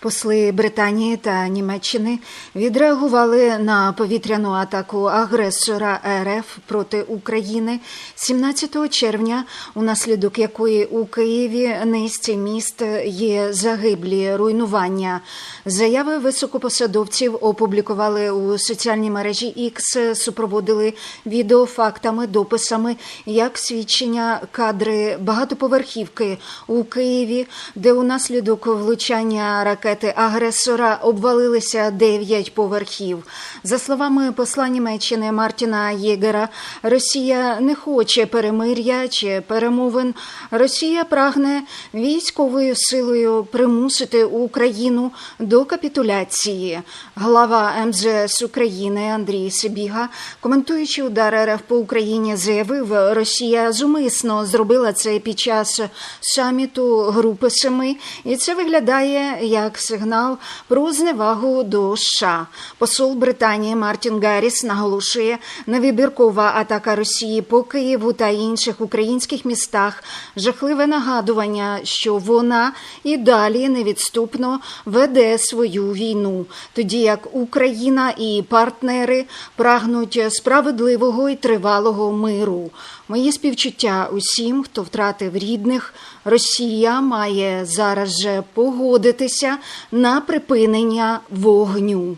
Посли Британії та Німеччини відреагували на повітряну атаку агресора РФ проти України 17 червня, унаслідок якої у Києві низці міст є загиблі руйнування. Заяви високопосадовців опублікували у соціальній мережі X, супроводили відеофактами, дописами, як свідчення кадри багатоповерхівки у Києві, де унаслідок влучання ракети агресора обвалилися 9 поверхів. За словами посла Німеччини Мартіна Єгера, Росія не хоче перемир'я чи перемовин. Росія прагне військовою силою примусити Україну до капітуляції. Глава МЗС України Андрій Сибіга, коментуючи удар РФ по Україні, заявив, Росія зумисно зробила це під час саміту Групи Семи, і це виглядає сигнал про зневагу до США. Посол Британії Мартін Гарріс наголошує, невибіркова атака Росії по Києву та інших українських містах жахливе нагадування, що вона і далі невідступно веде свою війну, тоді як Україна і партнери прагнуть справедливого і тривалого миру. Мої співчуття усім, хто втратив рідних. Росія має зараз же погодитися на припинення вогню.